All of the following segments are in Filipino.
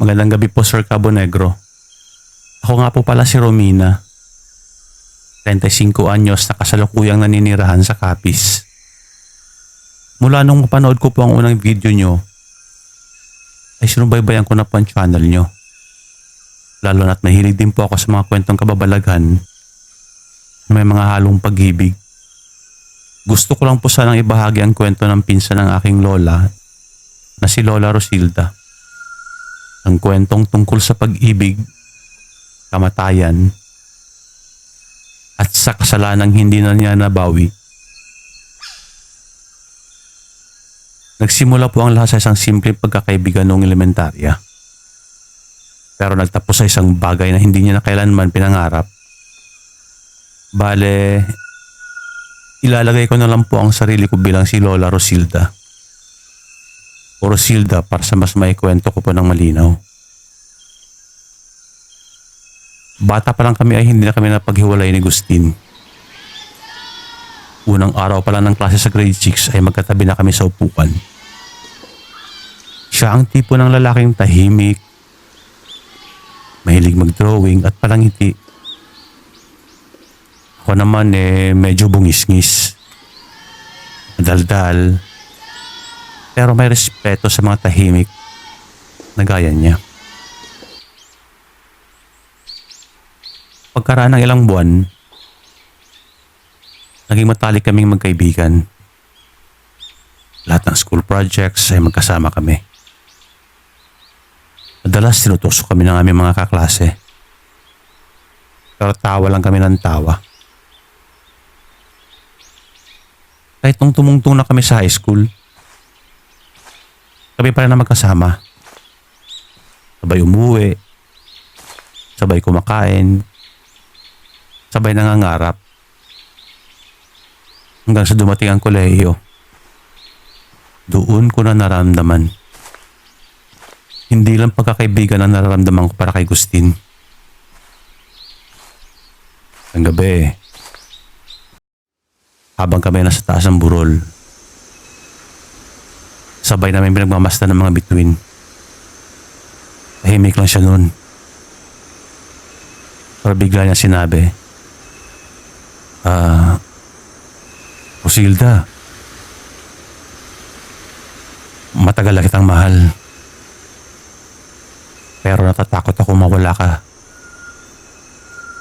Magandang gabi po Sir Cabo Negro. Ako nga po pala si Romina. 35 anyos na kasalukuyang naninirahan sa Capiz. Mula nung mapanood ko po ang unang video nyo, ay sinubaybayan ko na po ang channel nyo. Lalo na't mahilig din po ako sa mga kwentong kababalaghan na may mga halong pag-ibig. Gusto ko lang po sanang ibahagi ang kwento ng pinsan ng aking lola na si Lola Rosilda. Ang kwentong tungkol sa pag-ibig, kamatayan, at sa kasalanang hindi na niya nabawi. Nagsimula po ang lahat sa isang simpleng pagkakaibigan noong elementarya. Pero nagtapos sa isang bagay na hindi niya na kailanman pinangarap. Bale, ilalagay ko na lang po ang sarili ko bilang si Lola Rosilda. O Rosilda para sa mas maikwento ko po ng malinaw. Bata pa lang kami ay hindi na kami napaghiwalay ni Gustin. Unang araw pa lang ng klase sa grade 6 ay magkatabi na kami sa upuan. Siya ang tipo ng lalaking tahimik, mahilig mag-drawing at palangiti. Ako naman eh medyo bungis-ngis. Madaldal. Pero may respeto sa mga tahimik na gaya niya. Pagkaraan ng ilang buwan, naging matalik kaming magkaibigan. Lahat ng school projects ay magkasama kami. Madalas tinutusok kami ng aming mga kaklase. Pero tawa lang kami ng tawa. Kahit nung tumungtong na kami sa high school, kami pa rin na magkasama. Sabay umuwi, sabay kumakain, sabay nangangarap. Hanggang sa dumating ang kolehiyo. Doon ko na naramdaman. Hindi lang pagkakaibigan ang nararamdaman ko para kay Gustin. Ang gabi, habang kami nasa taas ng burol, sabay namin pinagmamasta ng mga bituin. Tahimik lang siya noon. Pero bigla niya sinabi, Ah, Rosilda, matagal na kitang mahal. Pero natatakot ako mawala ka.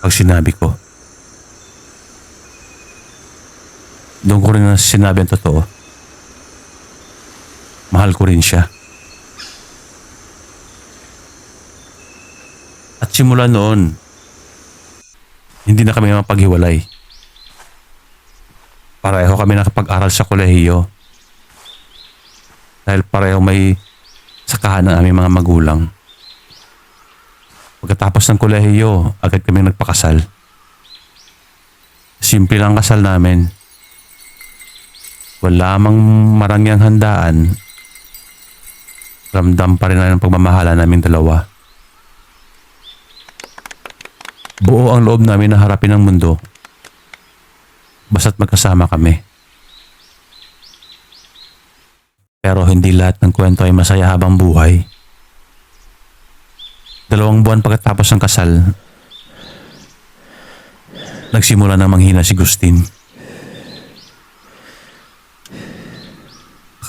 Pag sinabi ko. Doon ko rin na sinabi ang totoo. Mahal ko rin siya. At simula noon, hindi na kami mapaghiwalay. Pareho kami nakapag-aral sa kolehiyo. Dahil pareho may sakahan ng aming mga magulang. Pagkatapos ng kolehiyo, agad kami nagpakasal. Simple lang ang kasal namin. Wala mang marangyang handaan. Ramdam pa rin ang pagmamahala namin dalawa. Buo ang loob namin na harapin ang mundo. Basta't magkasama kami. Pero hindi lahat ng kwento ay masaya habang buhay. Dalawang buwan pagkatapos ng kasal, nagsimula na manghina si Gustin.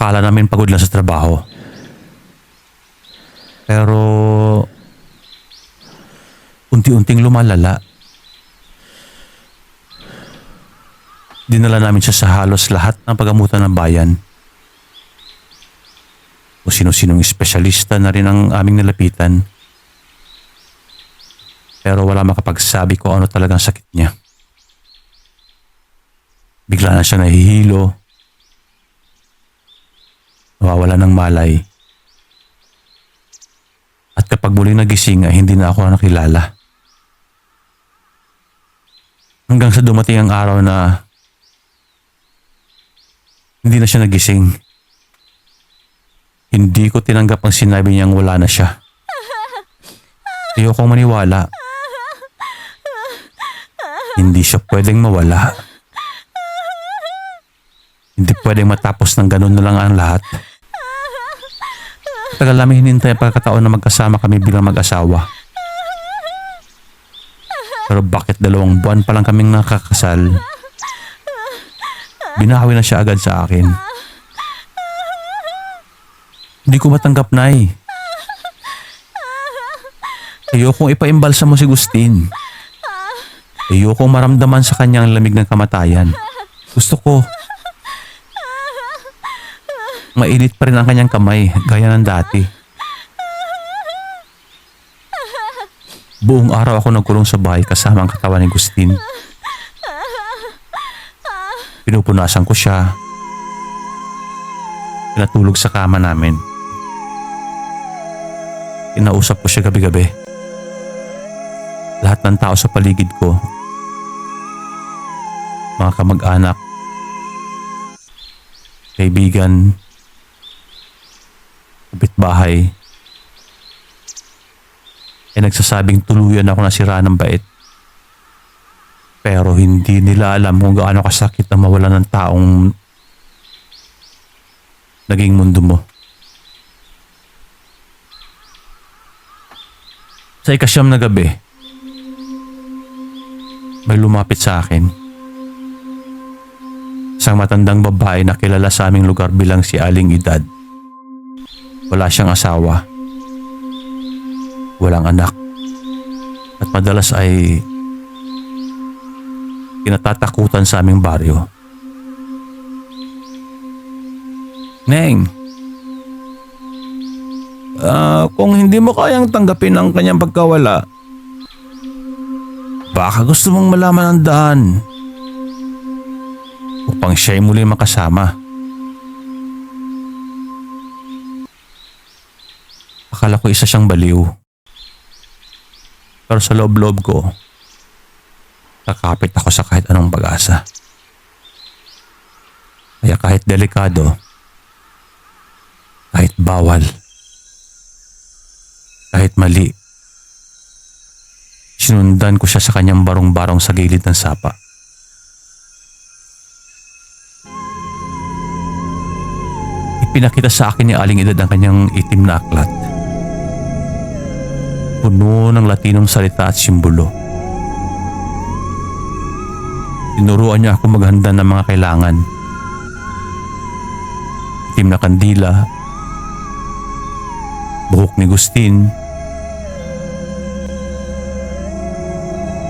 Akala namin pagod lang sa trabaho. Pero unti-unting lumalala. Dinala namin siya sa halos lahat ng pagamutan ng bayan. O sino-sinong espesyalista na rin ang aming nilapitan. Pero wala makapagsabi ko ano talagang sakit niya. Bigla na siya nahihilo. Nawawala ng malay. At kapag muling nagising ay hindi na ako nakilala. Hanggang sa dumating ang araw na hindi na siya nagising. Hindi ko tinanggap ang sinabi niyang wala na siya. Ayokong maniwala. Hindi siya pwedeng mawala. Hindi pwedeng matapos ng ganun na lang ang lahat. Matagal namin hinintay ang pagkakataon na magkasama kami bilang mag-asawa. Pero bakit dalawang buwan pa lang kaming nakakasal? Binawi na siya agad sa akin. Hindi ko matanggap, Nay. Ayokong ipaimbalsa mo si Gustin. Ayokong maramdaman sa kanya ang lamig ng kamatayan. Gusto ko. Mainit pa rin ang kanyang kamay, gaya ng dati. Buong araw ako nagkulong sa bahay kasama ang katawan ni Gustin. Pinupunasan ko siya. Pinatulog sa kama namin. Inausap ko siya gabi-gabi. Lahat ng tao sa paligid ko, mga kamag-anak, kaibigan, kapitbahay, ay nagsasabing tuluyan ako nasira ng bait. Pero hindi nila alam kung gaano kasakit ang mawala ng taong naging mundo mo. Sa ikasyam na gabi, may lumapit sa akin. Isang matandang babae na kilala sa aming lugar bilang si Aling Edad. Wala siyang asawa. Walang anak. At madalas ay kinatatakutan sa aming baryo. Neng, ah, kung hindi mo kayang tanggapin ang kanyang pagkawala, baka gusto mong malaman ang daan upang siya'y muli makasama. Akala ko isa siyang baliw. Pero sa loob-loob ko, kakapit ako sa kahit anong pag-asa. Kaya kahit delikado, kahit bawal, kahit mali, sinundan ko siya sa kanyang barong-barong sa gilid ng sapa. Ipinakita sa akin ni Aling Edad ang kanyang itim na aklat. Puno ng latinong salita at simbolo. Tinuruan niya ako maghanda ng mga kailangan. Itim na kandila, buhok ni Gustin,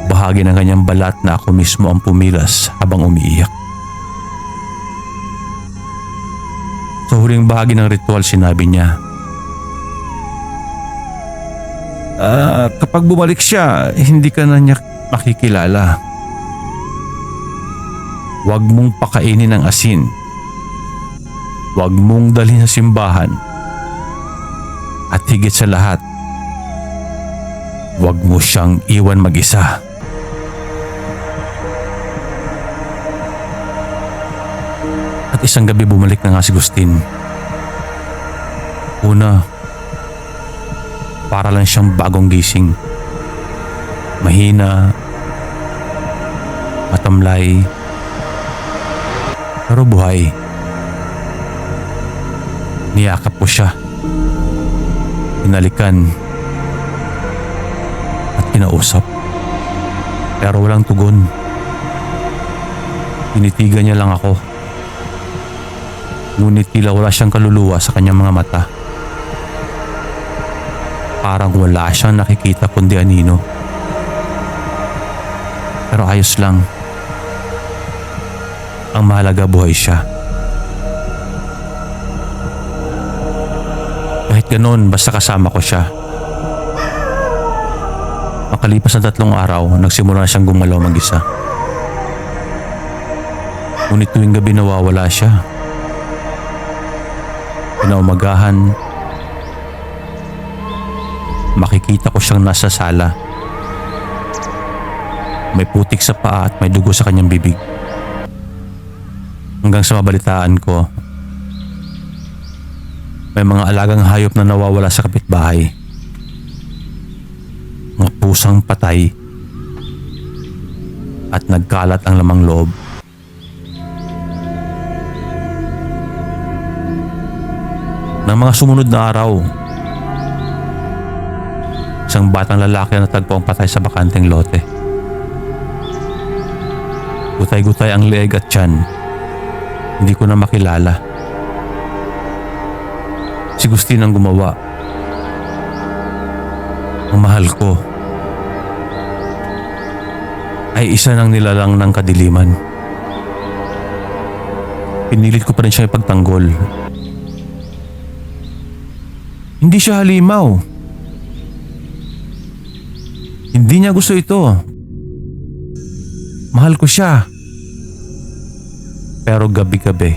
bahagi ng kanyang balat na ako mismo ang pumilas habang umiiyak. Sa huling bahagi ng ritual sinabi niya, Ah, kapag bumalik siya, hindi ka na niya makikilala. Huwag mong pakainin ng asin. Huwag mong dalhin sa simbahan. At higit sa lahat, huwag mo siyang iwan mag-isa. At isang gabi bumalik na nga si Gustin. Una, para lang siyang bagong gising. Mahina, matamlay, pero buhay. Niyakap ko siya. Pinalikan at kinausap. Pero walang tugon. Tinitigan niya lang ako. Ngunit tila wala siyang kaluluwa sa kanyang mga mata. Parang wala siyang nakikita kundi anino. Pero ayos lang. Ang mahalaga buhay siya. Kahit ganun, basta kasama ko siya. Makalipas na tatlong araw, nagsimula na siyang gumalaw mag-isa. Ngunit tuwing gabi nawawala siya. Pinaumagahan, makikita ko siyang nasa sala. May putik sa paa at may dugo sa kanyang bibig. Hanggang sa mabalitaan ko, may mga alagang hayop na nawawala sa kapitbahay. Mga pusang patay at nagkalat ang lamang loob. Ng mga sumunod na araw, Isang batang lalaki ang patay sa bakanteng lote. Gutay-gutay ang leeg at tiyan. Hindi ko na makilala. Si Gustin ang gumawa. Ang mahal ko ay isa ng nilalang ng kadiliman. Pinilit ko pa rin siya ipagtanggol. Hindi siya halimaw. Hindi niya gusto ito. Mahal ko siya. Pero gabi-gabi,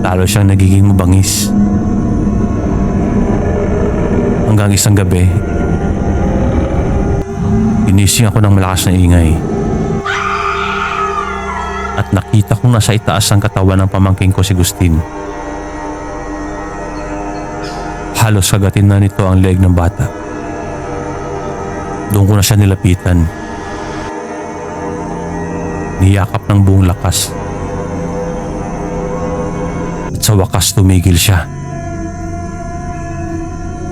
lalo siyang nagiging mabangis. Hanggang isang gabi, Ginising ako ng malakas na ingay. At nakita kong nasa itaas ang katawan ng pamangking ko si Gustin. Halos kagatin na nito ang leg ng bata. Doon ko na siya nilapitan. Niyakap ng buong lakas. At sa wakas tumigil siya.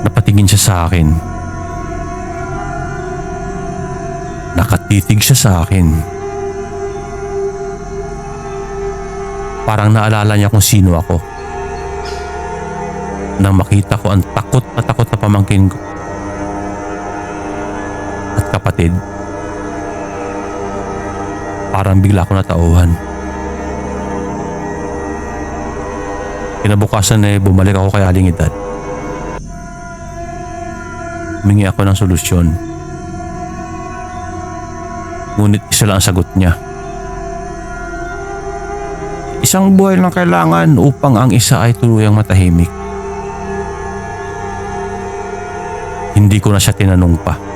Napatingin siya sa akin. Nakatitig siya sa akin. Parang naalala niya kung sino ako. Nang makita ko ang takot na takot na pamangkin ko. At kapatid. Parang bigla ko natauhan. Kinabukasan eh bumalik ako kay Aling Edad. Humingi ako ng solusyon. Ngunit isa lang ang sagot niya. Isang buhay lang kailangan upang ang isa ay tuluyang matahimik. Hindi ko na siya tinanong pa.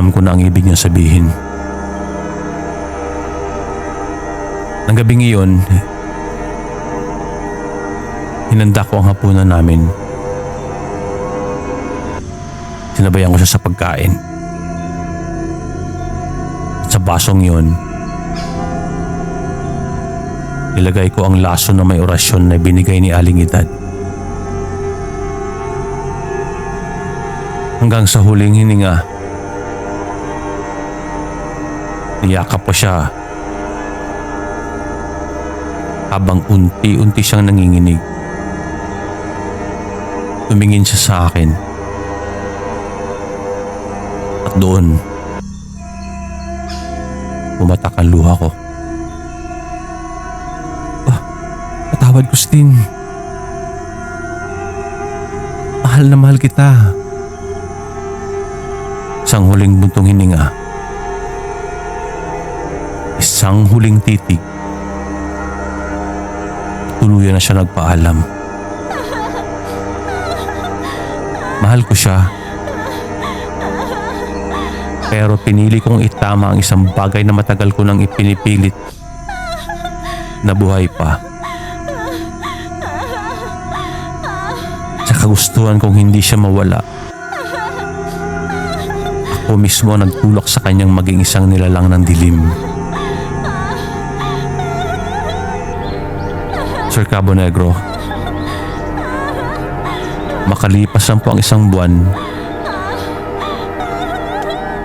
Alam ko na ang ibig niya sabihin. Nang gabing iyon, hinanda ko ang hapunan namin. Sinabayan ko siya sa pagkain sa basong yon, ilagay ko ang laso na may orasyon na binigay ni Aling Edad. Hanggang sa huling hininga, niyakap ko siya habang unti-unti siyang nanginginig. Tumingin siya sa akin. At doon, Pumatak ang luha ko. Ah, patawad Gustin. Mahal na mahal kita. Isang huling buntong hininga. Huling titig. Tuluyan na siya nagpaalam. Mahal ko siya. Pero pinili kong itama ang isang bagay na matagal ko nang ipinipilit na buhay pa. Sa kagustuhan kong hindi siya mawala. Ako mismo nagtulak sa kanyang maging isang nilalang ng dilim. Sir Cabo Negro, makalipas lang po ang isang buwan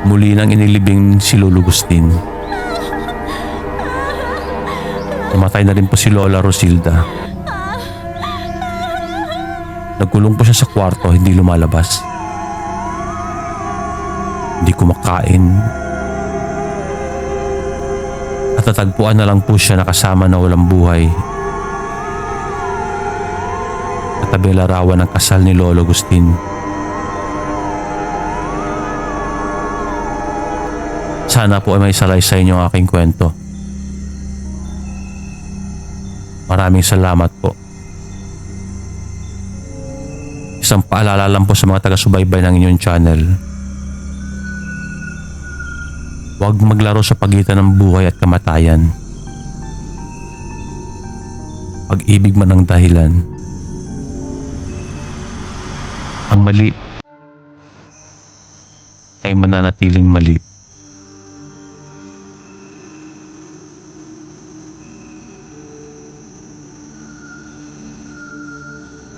Muli nang inilibing si Lolo Gustin. Namatay na rin po si Lola Rosilda. Nagkulong po siya sa kwarto, hindi lumalabas. Hindi kumakain. At natagpuan na lang po siya nakasama na walang buhay. Katabi larawan ng kasal ni Lolo Gustin. Sana po ay may salaysay niyo ang aking kwento. Maraming salamat po. Isang paalala lang po sa mga taga-subaybay ng inyong channel. Huwag maglaro sa pagitan ng buhay at kamatayan. Pag-ibig man ang dahilan. Ang mali ay mananatiling mali.